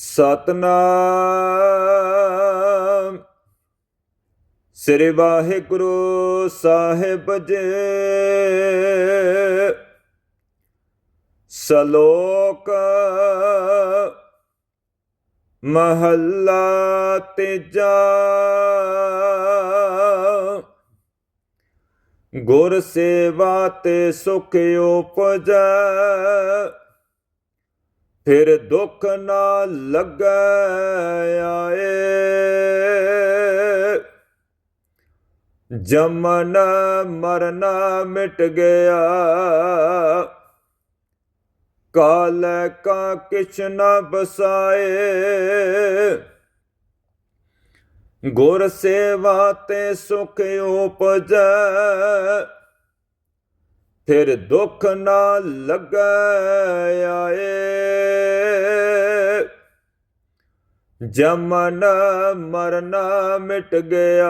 ਸਤਨਾਮ। ਸ੍ਰੀ ਵਾਹਿਗੁਰੂ ਸਾਹਿਬ ਜੀ। ਸ਼ਲੋਕ ਮਹੱਲਾ ਤੀਜਾ। ਗੁਰ ਸੇਵਾ ਤੇ ਸੁਖ ਉਪਜੈ। ਫਿਰ ਦੁੱਖ ਨਾ ਲੱਗੈ ਆਏ। ਜਮਨ ਮਰਨਾ ਮਿਟ ਗਿਆ। ਕਾਲ ਕਾ ਕਿਛ ਨ ਬਸਾਏ ਗੁਰ ਸੇਵਾ ਤੇ ਸੁਖ ਉਪਜੈ। ਫਿਰ ਦੁੱਖ ਨਾ ਲੱਗੈ ਆਏ। ਜਮਨ ਮਰਨਾ ਮਿਟ ਗਿਆ।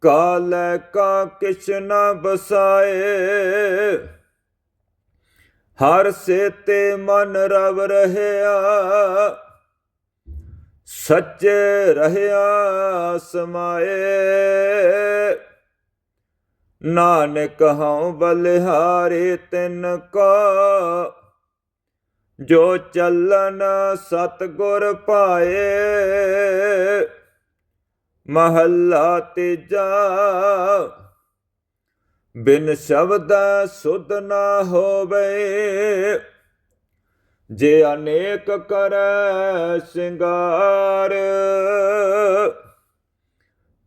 ਕਾਲ ਕਾ ਕਿਛ ਨ ਬਸਾਏ ਹਰ ਸੇਤੇ ਮਨ ਰਵ ਰਹਿਆ। ਸੱਚ ਰਹਿਆ ਸਮਾਏ। ਨਾਨਕ ਹਉ ਬਲਿਹਾਰੇ ਤਿਨ ਕਾ। ਜੋ ਚੱਲਨ ਸਤਗੁਰ ਪਾਏ, ਮਹੱਲਾ ਤੀਜਾ। ਬਿਨ ਸ਼ਬਦ ਸੁਧ ਨਾ ਹੋਵੇ, ਜੇ ਅਨੇਕ ਕਰੈ ਸ਼ਿੰਗਾਰ।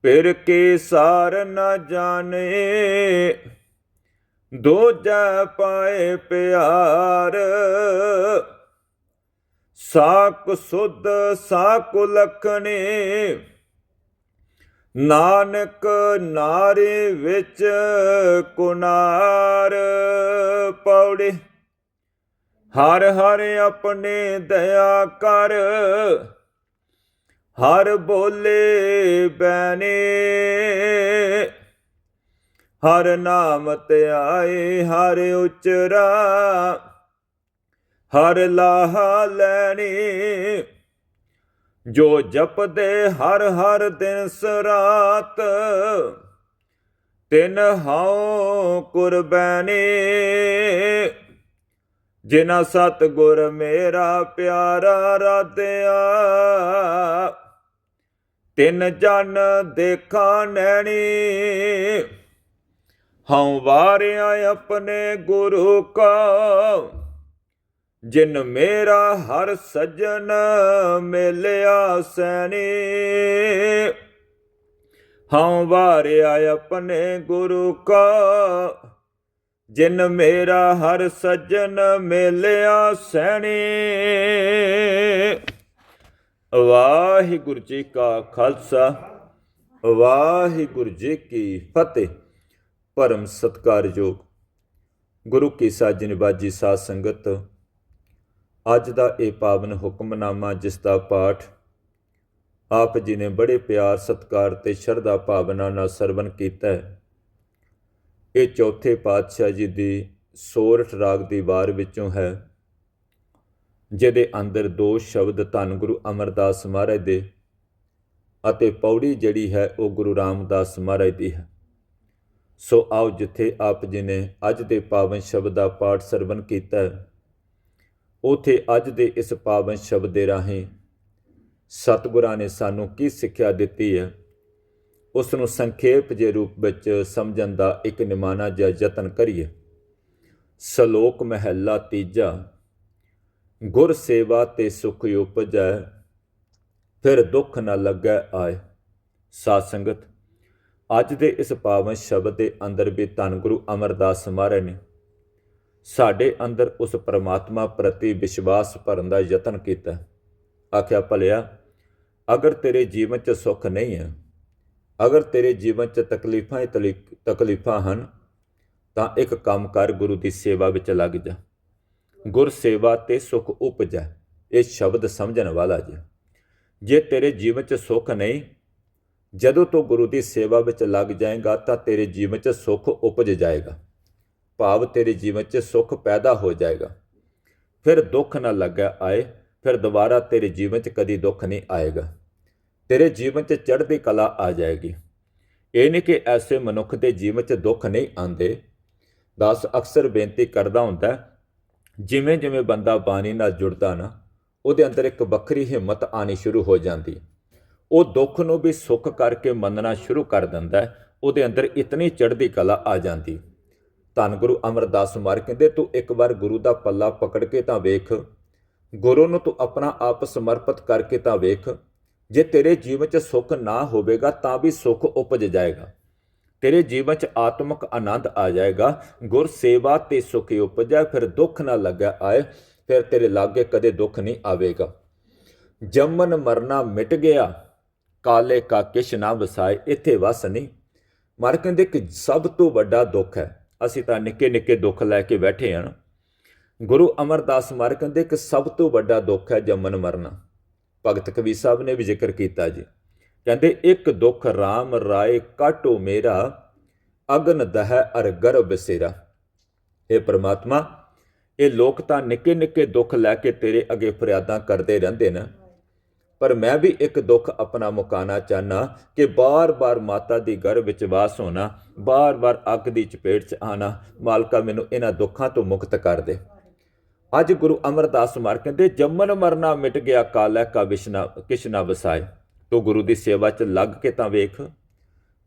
ਫਿਰ ਕੇ ਸਾਰ ਨ ਜਾਣੇ। ਦੋਜਾ ਪਾਏ ਪਿਆਰ। ਸਾਕ ਸੁਧ, ਸਾਕ ਲਖਣੇ। ਨਾਨਕ ਨਾਰੇ ਵਿੱਚ ਕੁਨਾਰ ਪੌੜੇ। ਹਰ ਹਰ ਆਪਣੇ ਦਇਆ ਕਰ। ਹਰ ਬੋਲੇ ਬੈਨੇ, ਹਰ ਨਾਮ ਤੇ ਆਏ ਹਰ ਉਚਰਾ, ਹਰ ਲਾਹਾ ਲੈਣੀ, ਜੋ ਜਪਦੇ ਹਰ ਹਰ ਦਿਨ ਸਰਾਤ, ਤਿਨ ਹਉ ਕੁਰਬਾਨੀ ਜਿਨਾ ਸਤ ਗੁਰ ਮੇਰਾ ਪਿਆਰਾ ਰਾਧਿਆ। ਤਿੰਨ ਜਨ ਦੇਖਾ ਨੈਣੀ, ਹਉ ਵਾਰਿਆ ਆਪਣੇ ਗੁਰੂ ਕਾ। ਜਿਨ ਮੇਰਾ ਹਰ ਸਜਣ ਮਿਲਿਆ ਸੈਣੀ, ਹਉ ਵਾਰਿਆ ਆਪਣੇ ਗੁਰੂ ਕਾ। ਜਿਨ ਮੇਰਾ ਹਰ ਸਜਣ ਮਿਲਿਆ ਸੈਣੀ ਵਾਹਿਗੁਰੂ ਜੀ ਕਾ ਖਾਲਸਾ, ਵਾਹਿਗੁਰੂ ਜੀ ਕੀ ਫਤਿਹ। ਪਰਮ ਸਤਕਾਰਯੋਗ ਗੁਰੂ ਕੀ ਸਾਜਨ ਬਾਜੀ ਸਾਧ ਸੰਗਤ, ਅੱਜ ਦਾ ਇਹ ਪਾਵਨ ਹੁਕਮਨਾਮਾ ਜਿਸ ਦਾ ਪਾਠ ਆਪ ਜੀ ਨੇ ਬੜੇ ਪਿਆਰ, ਸਤਕਾਰ ਤੇ ਸ਼ਰਧਾ ਭਾਵਨਾ ਨਾਲ ਸਰਵਨ ਕੀਤਾ ਹੈ। ਇਹ ਚੌਥੇ ਪਾਤਸ਼ਾਹ ਜੀ ਦੀ ਸੋਰਠ ਰਾਗ ਦੀ ਵਾਰ ਵਿੱਚੋਂ ਹੈ। ਜਿਹਦੇ ਅੰਦਰ ਦੋ ਸ਼ਬਦ ਧੰਨ ਗੁਰੂ ਅਮਰਦਾਸ ਮਹਾਰਾਜ ਦੇ ਅਤੇ ਪੌੜੀ ਜਿਹੜੀ ਹੈ ਉਹ ਗੁਰੂ ਰਾਮਦਾਸ ਮਹਾਰਾਜ ਦੀ ਹੈ। ਸੋ ਆਓ ਜਿੱਥੇ ਆਪ ਜੀ ਨੇ ਅੱਜ ਦੇ ਪਾਵਨ ਸ਼ਬਦ ਦਾ ਪਾਠ ਸਰਵਨ ਕੀਤਾ ਹੈ, ਉਥੇ ਅੱਜ ਦੇ ਇਸ ਪਾਵਨ ਸ਼ਬਦ ਦੇ ਰਾਹੀਂ ਸਤਿਗੁਰਾਂ ਨੇ ਸਾਨੂੰ ਕੀ ਸਿੱਖਿਆ ਦਿੱਤੀ ਹੈ ਉਸ ਨੂੰ ਸੰਖੇਪ ਜੇ ਰੂਪ ਵਿੱਚ ਸਮਝਣ ਦਾ ਇੱਕ ਨਿਮਾਣਾ ਜਿਹਾ ਯਤਨ ਕਰੀਏ। ਸ਼ਲੋਕ ਮਹਿਲਾ ਤੀਜਾ। ਗੁਰ ਸੇਵਾ ਤੇ ਸੁਖ ਉਪਜੈ, ਫਿਰ ਦੁੱਖ ਨਾ ਲੱਗੈ ਆਏ। ਸਾਧ ਸੰਗਤ, ਅੱਜ ਦੇ ਇਸ ਪਾਵਨ ਸ਼ਬਦ ਦੇ ਅੰਦਰ ਵੀ ਧੰਨ ਗੁਰੂ ਅਮਰਦਾਸ ਮਹਾਰਾਜ ਨੇ। ਸਾਡੇ ਅੰਦਰ ਉਸ ਪਰਮਾਤਮਾ ਪ੍ਰਤੀ ਵਿਸ਼ਵਾਸ ਭਰਨ ਦਾ ਯਤਨ ਕੀਤਾ। ਆਖਿਆ, ਭਲਿਆ, ਅਗਰ ਤੇਰੇ ਜੀਵਨ 'ਚ ਸੁੱਖ ਨਹੀਂ ਹੈ, ਅਗਰ ਤੇਰੇ ਜੀਵਨ 'ਚ ਤਕਲੀਫਾਂ ਹੀ ਤਲੀ- ਤਕਲੀਫਾਂ ਹਨ, ਤਾਂ ਇੱਕ ਕੰਮ ਕਰ ਗੁਰੂ ਦੀ ਸੇਵਾ ਵਿੱਚ ਲੱਗ ਜਾ। ਗੁਰ ਸੇਵਾ ਤੇ ਸੁਖ ਉਪਜੈ, ਇਹ ਸ਼ਬਦ ਸਮਝਣ ਵਾਲਾ ਜੀ। ਜੇ ਤੇਰੇ ਜੀਵਨ 'ਚ ਸੁੱਖ ਨਹੀਂ, ਜਦੋਂ ਤੂੰ ਗੁਰੂ ਦੀ ਸੇਵਾ ਵਿੱਚ ਲੱਗ ਜਾਏਗਾ, ਤਾਂ ਤੇਰੇ ਜੀਵਨ 'ਚ ਸੁੱਖ ਉਪਜ ਜਾਏਗਾ। ਭਾਵ ਤੇਰੇ ਜੀਵਨ 'ਚ ਸੁੱਖ ਪੈਦਾ ਹੋ ਜਾਏਗਾ। ਫਿਰ ਦੁੱਖ ਨਾ ਲੱਗਾ ਆਏ, ਫਿਰ ਦੁਬਾਰਾ ਤੇਰੇ ਜੀਵਨ 'ਚ ਕਦੀ ਦੁੱਖ ਨਹੀਂ ਆਏਗਾ। ਤੇਰੇ ਜੀਵਨ 'ਚ ਚੜ੍ਹਦੀ ਕਲਾ ਆ ਜਾਏਗੀ। ਇਹ ਨਹੀਂ ਕਿ ਐਸੇ ਮਨੁੱਖ ਦੇ ਜੀਵਨ 'ਚ ਦੁੱਖ ਨਹੀਂ ਆਉਂਦੇ। ਦਾਸ ਅਕਸਰ ਬੇਨਤੀ ਕਰਦਾ ਹੁੰਦਾ ਜਿਵੇਂ ਜਿਵੇਂ ਬੰਦਾ ਬਾਣੀ ਨਾਲ ਜੁੜਦਾ ਨਾ, ਉਹਦੇ ਅੰਦਰ ਇੱਕ ਵੱਖਰੀ ਹਿੰਮਤ ਆਣੀ ਸ਼ੁਰੂ ਹੋ ਜਾਂਦੀ। ਉਹ ਦੁੱਖ ਨੂੰ ਵੀ ਸੁੱਖ ਕਰਕੇ ਮੰਨਣਾ ਸ਼ੁਰੂ ਕਰ ਦਿੰਦਾ ਹੈ, ਉਹਦੇ ਅੰਦਰ ਇਤਨੀ ਚੜ੍ਹਦੀ ਕਲਾ ਆ ਜਾਂਦੀ। ਧੰਨ ਗੁਰੂ ਅਮਰਦਾਸ ਮਾਰ ਕਹਿੰਦੇ, ਤੂੰ ਇੱਕ ਵਾਰ ਗੁਰੂ ਦਾ ਪੱਲਾ ਪਕੜ ਕੇ ਤਾਂ ਵੇਖ। ਗੁਰੂ ਨੂੰ ਤੂੰ ਆਪਣਾ ਆਪ ਸਮਰਪਿਤ ਕਰਕੇ ਤਾਂ ਵੇਖ। ਜੇ ਤੇਰੇ ਜੀਵਨ 'ਚ ਸੁੱਖ ਨਾ ਹੋਵੇਗਾ, ਤਾਂ ਵੀ ਸੁੱਖ ਉਪਜ ਜਾਏਗਾ। ਤੇਰੇ ਜੀਵਨ 'ਚ ਆਤਮਿਕ ਆਨੰਦ ਆ ਜਾਏਗਾ। ਗੁਰ ਸੇਵਾ ਤੇ ਸੁਖ ਉਪਜੈ, ਫਿਰ ਦੁੱਖ ਨਾ ਲੱਗਾ ਆਏ, ਫਿਰ ਤੇਰੇ ਲਾਗੇ ਕਦੇ ਦੁੱਖ ਨਹੀਂ ਆਵੇਗਾ। ਜੰਮਨ ਮਰਨਾ ਮਿਟ ਗਿਆ, ਕਾਲੇ ਕਾ ਕਿਛ ਨਾ ਵਸਾਏ, ਇੱਥੇ ਵਸ ਨਹੀਂ। ਮਰ ਕਹਿੰਦੇ ਕਿ ਸਭ ਤੋਂ ਵੱਡਾ ਦੁੱਖ ਹੈ, ਅਸੀਂ ਤਾਂ ਨਿੱਕੇ ਨਿੱਕੇ ਦੁੱਖ ਲੈ ਕੇ ਬੈਠੇ ਹਾਂ ਗੁਰੂ ਅਮਰਦਾਸ ਮਰ ਕਹਿੰਦੇ ਕਿ ਸਭ ਤੋਂ ਵੱਡਾ ਦੁੱਖ ਹੈ ਜੰਮਨ ਮਰਨਾ। ਭਗਤ ਕਬੀਰ ਸਾਹਿਬ ਨੇ ਵੀ ਜ਼ਿਕਰ ਕੀਤਾ ਜੀ। ਕਹਿੰਦੇ, ਇੱਕ ਦੁੱਖ RAM ਰਾਏ ਕਾਟੋ ਮੇਰਾ, ਅਗਨ ਦਹਿ ਅਰ ਗਰਭ ਬਸੇਰਾ ਇਹ ਪ੍ਰਮਾਤਮਾ, ਇਹ ਲੋਕ ਤਾਂ ਨਿੱਕੇ ਨਿੱਕੇ ਦੁੱਖ ਲੈ ਕੇ ਤੇਰੇ ਅੱਗੇ ਫਰਿਆਦਾਂ ਕਰਦੇ ਰਹਿੰਦੇ ਨੇ। ਪਰ ਮੈਂ ਵੀ ਇੱਕ ਦੁੱਖ ਆਪਣਾ ਮੁਕਾਣਾ ਚਾਹਨਾ ਕਿ ਬਾਰ-ਬਾਰ ਮਾਤਾ ਦੀ ਗਰਭ ਵਿੱਚ ਵਾਸ ਹੋਣਾ, ਬਾਰ-ਬਾਰ ਅੱਗ ਦੀ ਚਪੇਟ 'ਚ ਆਣਾ, ਮਾਲਕਾ ਮੈਨੂੰ ਇਹਨਾਂ ਦੁੱਖਾਂ ਤੋਂ ਮੁਕਤ ਕਰ ਦੇ। ਅੱਜ ਗੁਰੂ ਅਮਰਦਾਸ ਮਾਰ ਕਹਿੰਦੇ ਜੰਮਨ ਮਰਨਾ ਮਿਟ ਗਿਆ ਕਾਲੈ ਕਾ ਵਿਸ਼ਨਾ ਕਿਸ਼ਨਾ ਵਸਾਏ। ਤੂੰ ਗੁਰੂ ਦੀ ਸੇਵਾ 'ਚ ਲੱਗ ਕੇ ਤਾਂ ਵੇਖ।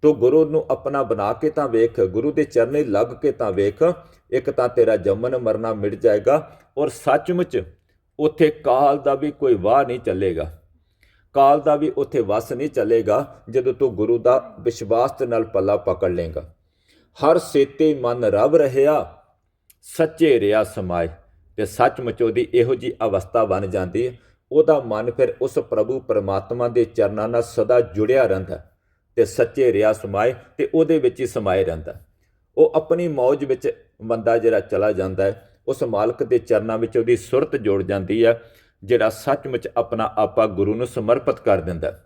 ਤੂੰ ਗੁਰੂ ਨੂੰ ਆਪਣਾ ਬਣਾ ਕੇ ਤਾਂ ਵੇਖ। ਗੁਰੂ ਦੇ ਚਰਨੇ ਲੱਗ ਕੇ ਤਾਂ ਵੇਖ। ਇੱਕ ਤਾਂ ਤੇਰਾ ਜੰਮਨ ਮਰਨਾ ਮਿਟ ਜਾਏਗਾ ਔਰ ਸੱਚਮੁੱਚ ਉੱਥੇ ਕਾਲ ਦਾ ਵੀ ਕੋਈ ਵਾਹ ਨਹੀਂ ਚੱਲੇਗਾ। ਕਾਲ ਦਾ ਵੀ ਉੱਥੇ ਵਸ ਨਹੀਂ ਚੱਲੇਗਾ ਜਦੋਂ ਤੂੰ ਗੁਰੂ ਦਾ ਵਿਸ਼ਵਾਸ ਦੇ ਨਾਲ ਪੱਲਾ ਪਕੜ ਲੇਗਾ ਹਰ ਸੇਤੇ ਮਨ ਰਵ ਰਹਿਆ, ਸੱਚੇ ਰਿਆ ਸਮਾਏ। ਤੇ ਸੱਚਮੁੱਚ ਉਹਦੀ ਇਹੋ ਜੀ ਅਵਸਥਾ ਬਣ ਜਾਂਦੀ ਹੈ ਉਹਦਾ ਮਨ ਫਿਰ ਉਸ ਪ੍ਰਭੂ ਪਰਮਾਤਮਾ ਦੇ ਚਰਨਾਂ ਨਾਲ ਸਦਾ ਜੁੜਿਆ ਰਹਿੰਦਾ ਤੇ ਸੱਚੇ ਰਿਆ ਸਮਾਏ ਤੇ ਉਹਦੇ ਵਿੱਚ ਹੀ ਸਮਾਏ ਰਹਿੰਦਾ ਉਹ ਆਪਣੀ ਮੌਜ ਵਿੱਚ ਬੰਦਾ ਜਿਹੜਾ ਚਲਾ ਜਾਂਦਾ ਹੈ, ਉਸ ਮਾਲਕ ਦੇ ਚਰਨਾਂ ਵਿੱਚ ਉਹਦੀ ਸੁਰਤ ਜੁੜ ਜਾਂਦੀ ਹੈ, ਜਿਹੜਾ ਸੱਚਮੁੱਚ ਆਪਣਾ ਆਪਾ ਗੁਰੂ ਨੂੰ ਸਮਰਪਿਤ ਕਰ ਦਿੰਦਾ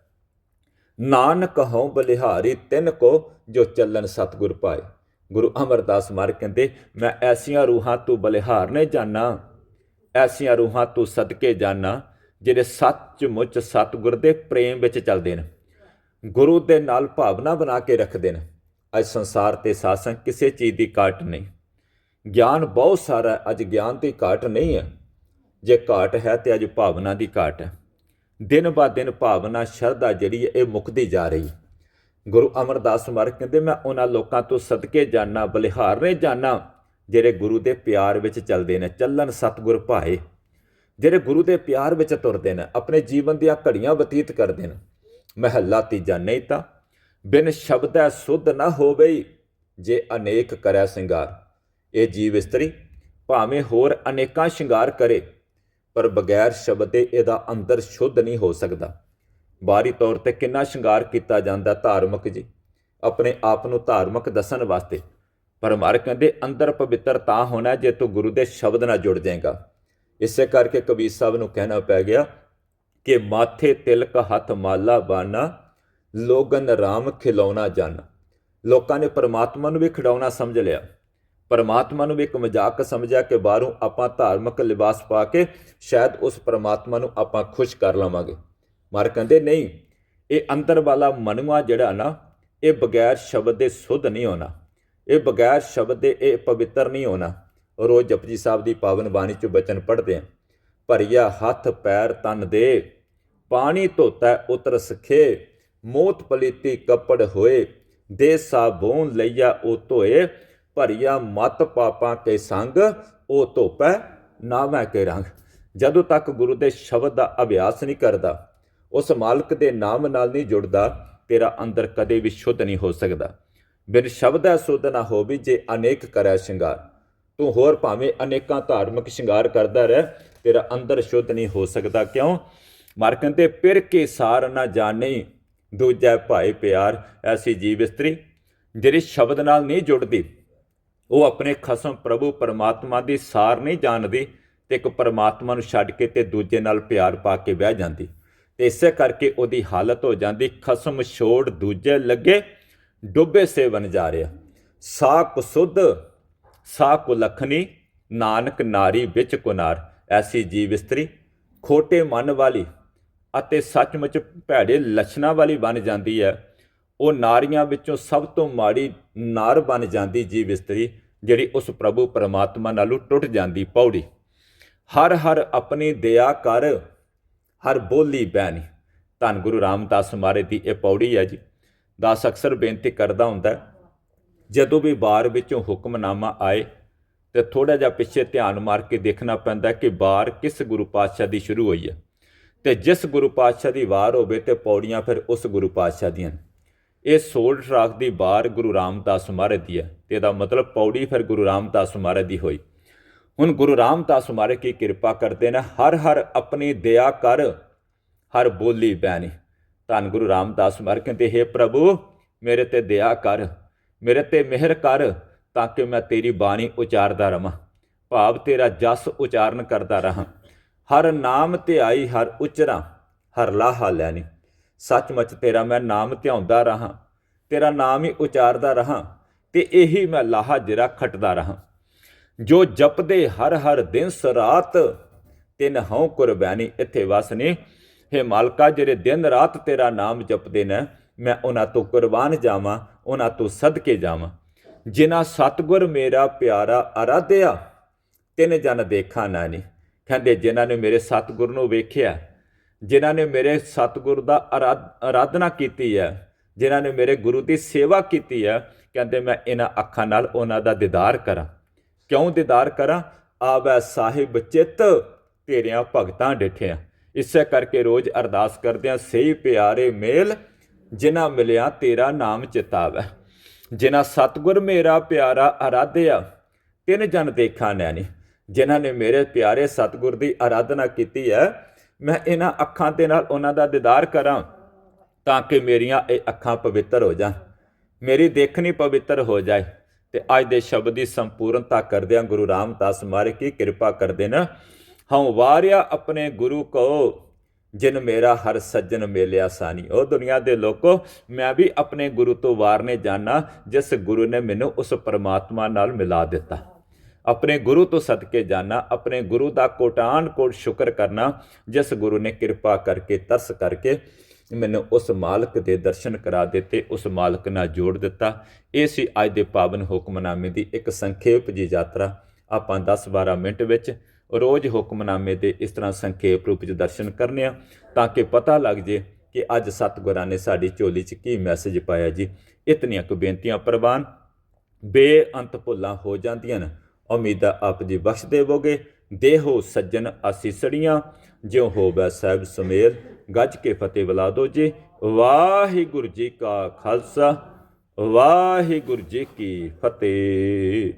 ਨਾਨਕ ਹਉ ਬਲਿਹਾਰੀ ਤਿੰਨ ਕੋ ਜੋ ਚੱਲਨ ਸਤਿਗੁਰ ਪਾਏ। ਗੁਰੂ ਅਮਰਦਾਸ ਮਾਰ ਕਹਿੰਦੇ, ਮੈਂ ਐਸੀਆਂ ਰੂਹਾਂ ਤੂੰ ਬਲਿਹਾਰ ਨੇ ਜਾਣਾ ਐਸੀਆਂ ਰੂਹਾਂ ਤੂੰ ਸਦਕੇ ਜਾਣਾ ਜਿਹੜੇ ਸੱਚਮੁੱਚ ਸਤਿਗੁਰ ਦੇ ਪ੍ਰੇਮ ਵਿੱਚ ਚੱਲਦੇ ਨੇ, ਗੁਰੂ ਦੇ ਨਾਲ ਭਾਵਨਾ ਬਣਾ ਕੇ ਰੱਖਦੇ ਨੇ। ਅੱਜ ਸੰਸਾਰ ਤੇ ਸਾਸੰ ਕਿਸੇ ਚੀਜ਼ ਦੀ ਘਾਟ ਨਹੀਂ। ਗਿਆਨ ਬਹੁਤ ਸਾਰਾ ਅੱਜ ਗਿਆਨ ਦੀ ਘਾਟ ਨਹੀਂ ਹੈ। ਜੇ ਘਾਟ ਹੈ ਤੇ ਅੱਜ ਭਾਵਨਾ ਦੀ ਘਾਟ ਹੈ। ਦਿਨ ਬਾ ਦਿਨ ਭਾਵਨਾ, ਸ਼ਰਧਾ ਜਿਹੜੀ ਹੈ ਇਹ ਮੁੱਕਦੀ ਜਾ ਰਹੀ ਹੈ। ਗੁਰੂ ਅਮਰਦਾਸ ਮਾਰ ਕਹਿੰਦੇ, ਮੈਂ ਉਹਨਾਂ ਲੋਕਾਂ ਤੋਂ ਸਦਕੇ ਜਾਣਾ ਬਲਿਹਾਰਨੇ ਜਾਣਾ ਜਿਹੜੇ ਗੁਰੂ ਦੇ ਪਿਆਰ ਵਿੱਚ ਚੱਲਦੇ ਨੇ। ਚੱਲਣ ਸਤਿਗੁਰ ਭਾਏ ਜਿਹੜੇ ਗੁਰੂ ਦੇ ਪਿਆਰ ਵਿੱਚ ਤੁਰਦੇ ਨੇ, ਆਪਣੇ ਜੀਵਨ ਦੀਆਂ ਘੜੀਆਂ ਬਤੀਤ ਕਰਦੇ ਨੇ। ਮਹੱਲਾ ਤੀਜਾ ਨਹੀਂ ਤਾਂ ਬਿਨ ਸ਼ਬਦੈ ਸੁਧ ਨਾ ਹੋਵੇ, ਜੇ ਅਨੇਕ ਕਰੈ ਸਿੰਗਾਰ। ਇਹ ਜੀਵ ਇਸਤਰੀ ਭਾਵੇਂ ਹੋਰ ਅਨੇਕਾਂ ਸ਼ਿੰਗਾਰ ਕਰੇ, ਪਰ ਬਗੈਰ ਸ਼ਬਦ ਦੇ ਇਹਦਾ ਅੰਦਰ ਸ਼ੁੱਧ ਨਹੀਂ ਹੋ ਸਕਦਾ। ਬਾਹਰੀ ਤੌਰ ਤੇ ਕਿੰਨਾ ਸ਼ਿੰਗਾਰ ਕੀਤਾ ਜਾਂਦਾ ਧਾਰਮਿਕ ਜੀ? ਆਪਣੇ ਆਪ ਨੂੰ ਧਾਰਮਿਕ ਦੱਸਣ ਵਾਸਤੇ। ਪਰ ਮਾਰ ਕਹਿੰਦੇ, ਅੰਦਰ ਪਵਿੱਤਰ ਤਾਂ ਹੋਣਾ ਜੇ ਤੂੰ ਗੁਰੂ ਦੇ ਸ਼ਬਦ ਨਾਲ ਜੁੜ ਜਾਏਗਾ। ਇਸੇ ਕਰਕੇ ਕਬੀਰ ਸਾਹਿਬ ਨੂੰ ਕਹਿਣਾ ਪੈ ਗਿਆ ਕਿ ਮਾਥੇ ਤਿਲਕ ਹੱਥ ਮਾਲਾ ਬਾਨਾ, ਲੋਗਨ ਰਾਮ ਖਿਲਾਉਣਾ ਜਾਣਾ ਲੋਕਾਂ ਨੇ ਪਰਮਾਤਮਾ ਨੂੰ ਵੀ ਖਿਡਾਉਣਾ ਸਮਝ ਲਿਆ। ਪਰਮਾਤਮਾ ਨੂੰ ਵੀ ਇੱਕ ਮਜ਼ਾਕ ਸਮਝਿਆ ਕਿ ਬਾਹਰੋਂ ਆਪਾਂ ਧਾਰਮਿਕ ਲਿਬਾਸ ਪਾ ਕੇ ਸ਼ਾਇਦ ਉਸ ਪਰਮਾਤਮਾ ਨੂੰ ਆਪਾਂ ਖੁਸ਼ ਕਰ ਲਵਾਂਗੇ। ਮਰ ਕਹਿੰਦੇ, ਨਹੀਂ, ਇਹ ਅੰਦਰ ਵਾਲਾ ਮਨਵਾ ਜਿਹੜਾ ਨਾ, ਇਹ ਬਗੈਰ ਸ਼ਬਦ ਦੇ ਸੁੱਧ ਨਹੀਂ ਹੋਣਾ। ਇਹ ਬਗੈਰ ਸ਼ਬਦ ਦੇ ਇਹ ਪਵਿੱਤਰ ਨਹੀਂ ਹੋਣਾ। ਰੋਜ਼ ਜਪਜੀ ਸਾਹਿਬ ਦੀ ਪਾਵਨ ਬਾਣੀ ਚੋਂ ਬਚਨ ਪੜ੍ਹਦੇ ਆਂ ਭਰੀਆ ਹੱਥ ਪੈਰ ਤਨ ਦੇ, ਪਾਣੀ ਧੋਤਾ ਉਤਰ ਸਖੇ, ਮੋਤ ਪਲੀਤੀ ਕੱਪੜ ਹੋਏ, ਦੇ ਸਾਬੂਨ ਲਈਆ ਉਹ ਧੋਏ, ਭਰੀਆ ਮਤ ਪਾਪਾਂ ਕੇ ਸੰਗ, ਉਹ ਧੋਪੈ ਨਾ ਕੇ ਰੰਗ। ਜਦੋਂ ਤੱਕ ਗੁਰੂ ਦੇ ਸ਼ਬਦ ਦਾ ਅਭਿਆਸ ਨਹੀਂ ਕਰਦਾ, ਉਸ ਮਾਲਕ ਦੇ ਨਾਮ ਨਾਲ ਨਹੀਂ ਜੁੜਦਾ, ਤੇਰਾ ਅੰਦਰ ਕਦੇ ਵੀ ਸ਼ੁੱਧ ਨਹੀਂ ਹੋ ਸਕਦਾ। ਬਿਨ ਸ਼ਬਦ ਹੈ ਸੁਧ ਨਾ ਹੋਵੇ ਜੇ ਅਨੇਕ ਕਰੈ ਸ਼ਿੰਗਾਰ। ਤੂੰ ਹੋਰ ਭਾਵੇਂ ਅਨੇਕਾਂ ਧਾਰਮਿਕ ਸ਼ਿੰਗਾਰ ਕਰਦਾ ਰਹਿ, ਤੇਰਾ ਅੰਦਰ ਸ਼ੁੱਧ ਨਹੀਂ ਹੋ ਸਕਦਾ। ਕਿਉਂ? ਮਰ ਕਹਿੰਦੇ ਪਿਰ ਕੇ ਸਾਰ ਨਾ ਜਾਣੇ, ਦੂਜਾ ਭਾਈ ਪਿਆਰ, ਐਸੀ ਜੀਵ ਇਸਤਰੀ ਜਿਹੜੀ ਸ਼ਬਦ ਨਾਲ ਨਹੀਂ ਜੁੜਦੀ। ਉਹ ਆਪਣੇ ਖਸਮ ਪ੍ਰਭੂ ਪਰਮਾਤਮਾ ਦੀ ਸਾਰ ਨਹੀਂ ਜਾਣਦੀ ਤੇ ਇੱਕ ਪਰਮਾਤਮਾ ਨੂੰ ਛੱਡ ਕੇ ਤੇ ਦੂਜੇ ਨਾਲ ਪਿਆਰ ਪਾ ਕੇ ਬਹਿ ਜਾਂਦੀ। ਤੇ ਇਸੇ ਕਰਕੇ ਉਹਦੀ ਹਾਲਤ ਹੋ ਜਾਂਦੀ, ਖਸਮ ਛੋੜ ਦੂਜੇ ਲੱਗੇ, ਡੁੱਬੇ ਸੇ ਬਣ ਜਾ ਰਿਹਾ। ਸਾ ਸੁਧ ਸਾ ਕੁ ਨਾਨਕ ਨਾਰੀ ਵਿੱਚ ਕੁਨਾਰ ਐਸੀ ਜੀਵ ਇਸਤਰੀ, ਖੋਟੇ ਮਨ ਵਾਲੀ ਅਤੇ ਸੱਚਮੁੱਚ ਭੈੜੇ ਲੱਛਣਾਂ ਵਾਲੀ ਬਣ ਜਾਂਦੀ ਹੈ। ਉਹ ਨਾਰੀਆਂ ਵਿੱਚੋਂ ਸਭ ਤੋਂ ਮਾੜੀ ਨਾਰ ਬਣ ਜਾਂਦੀ ਜੀਵ ਇਸਤਰੀ, ਜਿਹੜੀ ਉਸ ਪ੍ਰਭੂ ਪਰਮਾਤਮਾ ਨਾਲੋਂ ਟੁੱਟ ਜਾਂਦੀ ਪੌੜੀ। ਹਰ ਹਰ ਆਪਣੀ ਦਇਆ ਕਰ, ਹਰ ਬੋਲੀ ਬੈਣੀ। ਧੰਨ ਗੁਰੂ ਰਾਮਦਾਸ ਮਹਾਰਾਜ ਦੀ ਇਹ ਪੌੜੀ ਹੈ ਜੀ। ਦਾਸ ਅਕਸਰ ਬੇਨਤੀ ਕਰਦਾ ਹੁੰਦਾ ਜਦੋਂ ਵੀ ਬਾਰ ਵਿੱਚੋਂ ਹੁਕਮਨਾਮਾ ਆਏ ਤੇ ਥੋੜਾ ਜਿਹਾ ਪਿੱਛੇ ਧਿਆਨ ਮਾਰ ਕੇ ਦੇਖਣਾ ਪੈਂਦਾ ਕਿ ਬਾਰ ਕਿਸ ਗੁਰੂ ਪਾਤਸ਼ਾਹ ਦੀ ਸ਼ੁਰੂ ਹੋਈ ਹੈ। ਤੇ ਜਿਸ ਗੁਰੂ ਪਾਤਸ਼ਾਹ ਦੀ ਵਾਰ ਹੋਵੇ ਤੇ ਪੌੜੀਆਂ ਫਿਰ ਉਸ ਗੁਰੂ ਪਾਤਸ਼ਾਹ ਦੀਆਂ। ਇਹ ਸੋਲ ਟਰਾਕ ਦੀ ਵਾਰ ਗੁਰੂ ਰਾਮਦਾਸ ਮਹਾਰਾਜ ਦੀ ਹੈ ਤੇ ਇਹਦਾ ਮਤਲਬ ਪੌੜੀ ਫਿਰ ਗੁਰੂ ਰਾਮਦਾਸ ਮਹਾਰਾਜ ਦੀ ਹੋਈ। ਹੁਣ ਗੁਰੂ ਰਾਮਦਾਸ ਮਹਾਰਾਜ ਕੀ ਕਿਰਪਾ ਕਰਦੇ ਨੇ, ਹਰ ਹਰ ਆਪਣੀ ਦਇਆ ਕਰ, ਹਰ ਬੋਲੀ ਬੈਣੀ। ਧੰਨ ਗੁਰੂ ਰਾਮਦਾਸ ਮਹਾਰਾਜ ਕਹਿੰਦੇ, ਹੈ ਪ੍ਰਭੂ, ਮੇਰੇ ਤੇ ਦਇਆ ਕਰ। ਮੇਰੇ ਤੇ ਮਿਹਰ ਕਰ ਤਾਂ ਕਿ ਮੈਂ ਤੇਰੀ ਬਾਣੀ ਉਚਾਰਦਾ ਰਵਾਂ। ਭਾਵ ਤੇਰਾ ਜਸ ਉਚਾਰਨ ਕਰਦਾ ਰਹਾ। ਹਰ ਨਾਮ ਧਿਆਈ ਹਰ ਉਚਰਾ, ਹਰ ਲਾਹਾ ਲੈਣੀ ਸੱਚਮੁੱਚ ਤੇਰਾ ਮੈਂ ਨਾਮ ਧਿਆਉਂਦਾ ਰਹਾ, ਤੇਰਾ ਨਾਮ ਹੀ ਉਚਾਰਦਾ ਰਹਾ ਤੇ ਇਹੀ ਮੈਂ ਲਾਹਾ ਜਿਹੜਾ ਖਟਦਾ ਰਹਾ। ਜੋ ਜਪਦੇ ਹਰ ਹਰ ਦਿਨ ਸਰਾਤ, ਤਿਨ ਹਉ ਕੁਰਬਾਨੀ ਇੱਥੇ ਵਸ ਨੇ। ਹੇ ਮਾਲਕਾ, ਜਿਹੜੇ ਦਿਨ ਰਾਤ ਤੇਰਾ ਨਾਮ ਜਪਦੇ ਨੇ, ਮੈਂ ਉਹਨਾਂ ਤੋਂ ਕੁਰਬਾਨ ਜਾਵਾਂ। ਉਹਨਾਂ ਤੋਂ ਸਦਕੇ ਜਾਵਾਂ। ਜਿਨ੍ਹਾਂ ਸਤਗੁਰ ਮੇਰਾ ਪਿਆਰਾ ਅਰਾਧਿਆ, ਤਿੰਨ ਜਨ ਦੇਖਾ ਨਾਨੀ। ਕਹਿੰਦੇ, ਜਿਨ੍ਹਾਂ ਨੇ ਮੇਰੇ ਸਤਗੁਰ ਨੂੰ ਵੇਖਿਆ, ਜਿਨ੍ਹਾਂ ਨੇ ਮੇਰੇ ਸਤਗੁਰ ਦਾ ਅਰਾਧ- ਅਰਾਧਨਾ ਕੀਤੀ ਹੈ, ਜਿਨ੍ਹਾਂ ਨੇ ਮੇਰੇ ਗੁਰੂ ਦੀ ਸੇਵਾ ਕੀਤੀ ਹੈ, ਕਹਿੰਦੇ, ਮੈਂ ਇਹਨਾਂ ਅੱਖਾਂ ਨਾਲ ਉਹਨਾਂ ਦਾ ਦੀਦਾਰ ਕਰਾਂ। ਕਿਉਂ ਦੀਦਾਰ ਕਰਾਂ? ਆਵੈ ਸਾਹਿਬ ਚਿੱਤ, ਤੇਰਿਆਂ ਭਗਤਾਂ ਡਿਠਿਆ। ਇਸੇ ਕਰਕੇ ਰੋਜ਼ ਅਰਦਾਸ ਕਰਦਿਆਂ, ਸਹੀ ਪਿਆਰੇ ਮੇਲ ਜਿਨ੍ਹਾਂ ਮਿਲਿਆ ਤੇਰਾ ਨਾਮ ਚਿਤਾਵੈ, ਜਿਨ੍ਹਾਂ ਸਤਗੁਰ ਮੇਰਾ ਪਿਆਰਾ ਅਰਾਧਿਆ, ਤਿੰਨ ਜਨ ਦੇਖਾਂ ਨੈਣੀ, ਜਿਨ੍ਹਾਂ ਨੇ ਮੇਰੇ ਪਿਆਰੇ ਸਤਗੁਰ ਦੀ ਆਰਾਧਨਾ ਕੀਤੀ ਹੈ ਮੈਂ ਇਹਨਾਂ ਅੱਖਾਂ ਦੇ ਨਾਲ ਉਹਨਾਂ ਦਾ ਦੀਦਾਰ ਕਰਾਂ, ਤਾਂ ਕਿ ਮੇਰੀਆਂ ਇਹ ਅੱਖਾਂ ਪਵਿੱਤਰ ਹੋ ਜਾਣ। ਮੇਰੀ ਦੇਖਣੀ ਪਵਿੱਤਰ ਹੋ ਜਾਏ, ਤੇ ਅੱਜ ਦੇ ਸ਼ਬਦ ਦੀ ਸੰਪੂਰਨਤਾ ਕਰਦਿਆਂ ਗੁਰੂ ਰਾਮਦਾਸ ਮਾਰੇ ਕੀ ਕਿਰਪਾ ਕਰਦੇ ਨਾ। ਹਉ ਵਾਰਿਆ ਆਪਣੇ ਗੁਰੂ ਕੋ ਜਿਨ ਮੇਰਾ ਹਰ ਸੱਜਣ ਮੇਲਿਆ ਸਾਨੀ। ਉਹ ਦੁਨੀਆ ਦੇ ਲੋਕੋ, ਮੈਂ ਵੀ ਆਪਣੇ ਗੁਰੂ ਤੋਂ ਵਾਰਨੇ ਜਾਣਾ ਜਿਸ ਗੁਰੂ ਨੇ ਮੈਨੂੰ ਉਸ ਪਰਮਾਤਮਾ ਨਾਲ ਮਿਲਾ ਦਿੱਤਾ। ਆਪਣੇ ਗੁਰੂ ਤੋਂ ਸਦਕੇ ਜਾਣਾ ਆਪਣੇ ਗੁਰੂ ਦਾ ਕੋਟਾਨ ਕੋਟ ਸ਼ੁਕਰ ਕਰਨਾ, ਜਿਸ ਗੁਰੂ ਨੇ ਕਿਰਪਾ ਕਰਕੇ, ਤਰਸ ਕਰਕੇ ਮੈਨੂੰ ਉਸ ਮਾਲਕ ਦੇ ਦਰਸ਼ਨ ਕਰਾ ਦਿੱਤੇ, ਉਸ ਮਾਲਕ ਨਾਲ ਜੋੜ ਦਿੱਤਾ। ਇਹ ਸੀ ਅੱਜ ਦੇ ਪਾਵਨ ਹੁਕਮਨਾਮੇ ਦੀ ਇੱਕ ਸੰਖੇਪ ਜੀ ਯਾਤਰਾ। ਆਪਾਂ 10-12 ਮਿੰਟ ਵਿੱਚ ਰੋਜ਼ ਹੁਕਮਨਾਮੇ ਦੇ ਇਸ ਤਰ੍ਹਾਂ ਸੰਖੇਪ ਰੂਪ ਵਿੱਚ ਦਰਸ਼ਨ ਕਰਨੇ ਆ, ਤਾਂ ਕਿ ਪਤਾ ਲੱਗ ਜੇ ਕਿ ਅੱਜ ਸਤਿਗੁਰਾਂ ਨੇ ਸਾਡੀ ਝੋਲੀ 'ਚ ਕੀ ਮੈਸੇਜ ਪਾਇਆ ਜੀ। ਇਤਨੀਆਂ ਕੁ ਬੇਨਤੀਆਂ ਪ੍ਰਵਾਨ, ਬੇਅੰਤ ਭੁੱਲਾਂ ਹੋ ਜਾਂਦੀਆਂ ਨੇ। ਉਮੀਦਾਂ ਆਪ ਜੀ ਬਖਸ਼ ਦੇਵੋਗੇ ਦੇਹੋ ਸੱਜਣ ਆਸੀਸੜੀਆਂ ਜਿਉ ਹੋਵੇ ਸਾਹਿਬ ਸੁਮੇਲ, ਗੱਜ ਕੇ ਫਤਿਹ ਬੁਲਾ ਦੋ ਜੀ। ਵਾਹਿਗੁਰੂ ਜੀ ਕਾ ਖਾਲਸਾ, ਵਾਹਿਗੁਰੂ ਜੀ ਕੀ ਫਤਿਹ।